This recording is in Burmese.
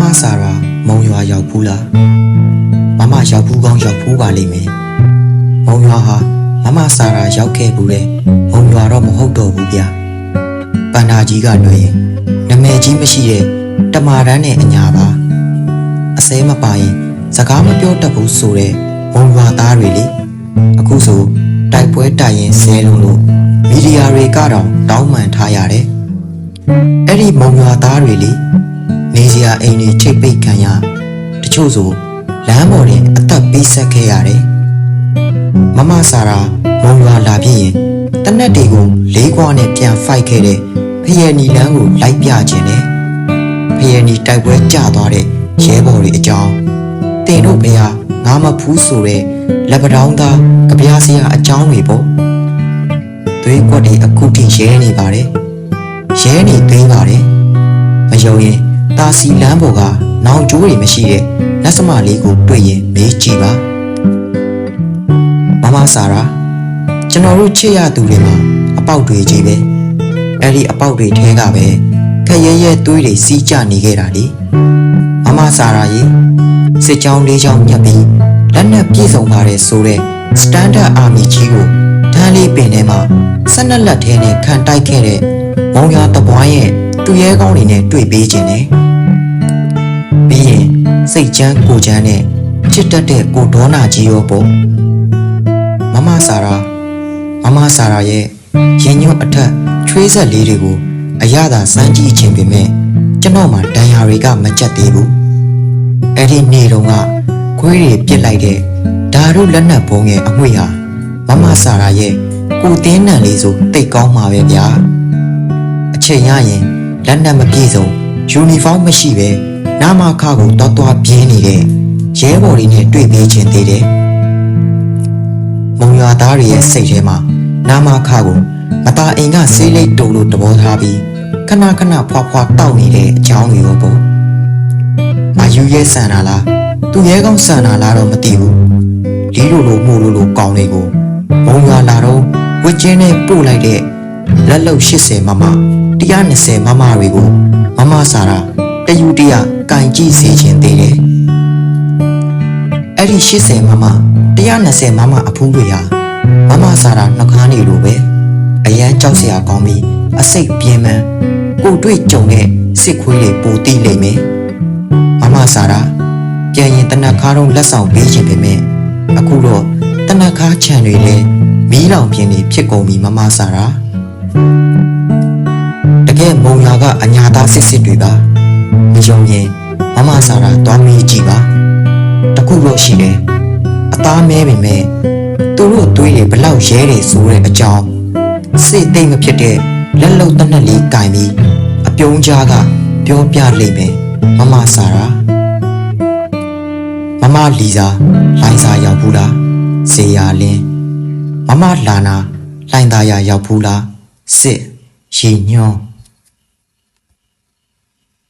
မစာရာမုံရွာရောက်ဘူးလားမမရောက်ဘူးကောင်းရောက်ဘူးပါလိမ့်မယ်မုံရွာဟာမမစာရာရောက်ခဲ့ဘူးလေမုံရွာတော့မဟုတ်တော့ဘူးဗျပန္နာကြီးကတွေ့ရင်နမဲကြီးမရှိတဲ့တမာတန်းနဲ့အညာပါအစဲမပါရင်စကားမပြောတတ်ဘူးဆိုတဲ့မုံရွာသားတွေလေအခုဆိုတိုက်ပွဲတိုက်ရင်ဆဲလုံးလို့မီဒီယာတွေကတော့တောင်းပန်ထားရတယ်အဲ့ဒီမုံရွာသားတွေလေ နေစရာအိမ်တွေချိတ်ပိတ်ခံရတချို့ဆိုလမ်းပေါ်တင်အသက်ပေးဆက်ခဲ့ရတယ်မမစာရာမုံရွာလာပြည့်ရင်တနက်တွေကိုလေးခွားနဲ့ပြန်ဖိုက်ခဲ့တဲ့ဖယယ်နီလန်းကိုလိုက်ပြခြင်းနဲ့ဖယယ်နီတိုက်ပွဲကျသွားတဲ့ရဲဘော်တွေအကြောင်းတင်တို့ဖေဟာငါမဖူးဆိုတဲ့လက်ပတောင်းသားကြပြားစရာအကြောင်းတွေပေါ့သွေးကွက်တွေအခုထိရဲနေပါတယ်ရဲနေသေးပါတယ်မယုံရင် တာစီလမ်းပေါ်ကနောင်ကျိုးတွေမရှိတဲ့လက်စမလေးကိုတွေ့ရင်မေးကြည့်ပါမမစာရာကျွန်တော်တို့ချစ်ရသူတွေမှာအပေါက်တွေကြီးပဲအဲ့ဒီအပေါက်တွေထဲကပဲခက်ရဲရဲသွေးတွေစီးကျနေခဲ့တာလေမမစာရာရေစစ်ကြောင်းလေးချောင်းညက်ပြီးလက်နက်ပြည့်စုံပါတယ်ဆိုတဲ့ standard army ကြီးကိုတန်းလေးပင်ထဲမှာဆက်နက်လက်ထဲနဲ့ခံတိုက်ခဲ့တဲ့မုံရတပွားရဲ့ သူရဲကောင်းတွေနဲ့တွေ့ပေးခြင်းနဲ့ပြီးရင်စိတ်ချမ်းကိုချမ်းနဲ့ချစ်တတ်တဲ့ကိုဒေါနာကြီးရောပေါ့မမစာရာမမစာရာရဲ့ရင်ညွတ်အထက်ချွေးဆက်လေးတွေကိုအရသာစမ်းကြည့်ခြင်းပေမဲ့ကျွန်တော်မှတန်ရာတွေကမကြက်သေးဘူးအဲ့ဒီနေ့တုန်းကခွေးတွေပြစ်လိုက်တဲ့ဓာရုလက်နက်ဘုံရဲ့အငွေ့ဟာမမစာရာရဲ့ကိုတင်းနံလေးဆိုတိတ်ကောင်းမှာပဲဗျာအချိန်ရရင် လက်နက်မပြည့်စုံယူနီဖောင်းမရှိပဲနာမခါကိုတော်တော်ပြင်းနေတဲ့ရဲဘော်တွေနဲ့တွေ့ပေးခြင်းသေးတယ်မုံရွာသားတွေရဲ့စိတ်ထဲမှာနာမခါကိုမตาအိမ်ကဆေးလိတ်တုံလို့တဘောထားပြီးခဏခဏဖွာဖွာတောက်နေတဲ့အကြောင်းတွေရောပေါ့မယူရဲဆန်တာလားသူရဲကောင်းဆန်တာလားတော့မသိဘူးလီလိုလိုမှုလိုလိုကောင်းတွေကိုမုံရွာလာတော့ဝစ်ကျင်းနဲ့ပို့လိုက်တဲ့ လက်လုံ80မမ120မမတွေကိုမမစာရာတယူတရကင်ကြည့်စေခြင်းသေးတယ်အဲ့ဒီ80မမ120မမအဖူးတွေဟာမမစာရာနှကားနေလိုပဲအရန်ကြောက်စရာကောင်းပြီးအစိတ်ပြင်းမှန်းကိုတွေ့ကြုံတဲ့စစ်ခွေးတွေပူတိလိမ့်မယ်မမစာရာပြန်ရင်တနက်ခါတော့လက်ဆောင်ပေးခြင်းပဲမဲ့အခုတော့တနက်ခါခြံတွေလည်းမီးလောင်ပြင်းနေဖြစ်ကုန်ပြီမမစာရာ တကယ်မုံလာကအညာသားစစ်စစ်တွေပါမယုံရင်မမစာရာသွားမေးကြည့်ပါတခုတော့ရှိတယ်အသားမဲပေမဲ့သူတို့အသွေးတွေဘလောက်ရဲတယ်ဆိုတဲ့အကြောင်းစိတ်သိမ့်မဖြစ်တဲ့လက်လုံတနက်လေးကင်ပြီးအပြုံးကြားကပြောပြလိမ့်မယ်မမစာရာမမလီစာလိုင်းစာရောက်ဘူးလားဇေယာလင်းမမလာနာလိုင်းသားရရောက်ဘူးလား စစ်ရေညွန်း